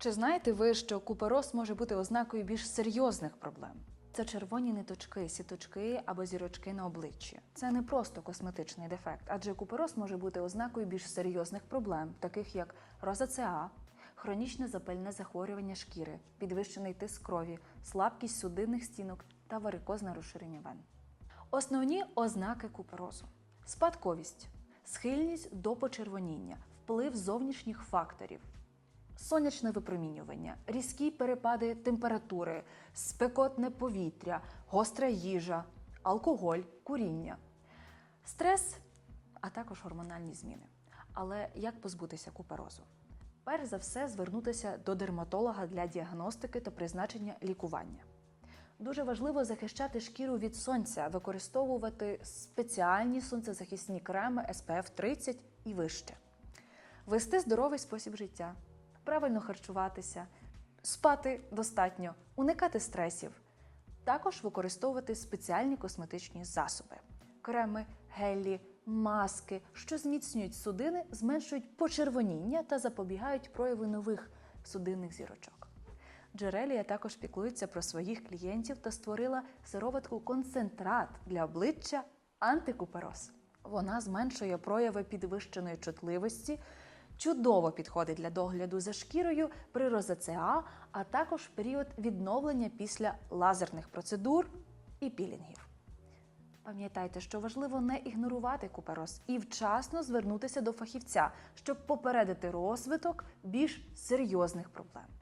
Чи знаєте ви, що купероз може бути ознакою більш серйозних проблем? Це червоні ниточки, сіточки або зірочки на обличчі. Це не просто косметичний дефект, адже купероз може бути ознакою більш серйозних проблем, таких як розацеа, хронічне запальне захворювання шкіри, підвищений тиск крові, слабкість судинних стінок та варикозне розширення вен. Основні ознаки куперозу: спадковість, схильність до почервоніння, вплив зовнішніх факторів, сонячне випромінювання, різкі перепади температури, спекотне повітря, гостра їжа, алкоголь, куріння, стрес, а також гормональні зміни. Але як позбутися куперозу? Перш за все, звернутися до дерматолога для діагностики та призначення лікування. Дуже важливо захищати шкіру від сонця, використовувати спеціальні сонцезахисні креми SPF 30 і вище, вести здоровий спосіб життя, правильно харчуватися, спати достатньо, уникати стресів, також використовувати спеціальні косметичні засоби, креми, гелі, маски, що зміцнюють судини, зменшують почервоніння та запобігають прояву нових судинних зірочок. Джерелія також піклується про своїх клієнтів та створила сироватку концентрат для обличчя антикупероз. Вона зменшує прояви підвищеної чутливості, чудово підходить для догляду за шкірою при розацеа, а також період відновлення після лазерних процедур і пілінгів. Пам'ятайте, що важливо не ігнорувати купероз і вчасно звернутися до фахівця, щоб попередити розвиток більш серйозних проблем.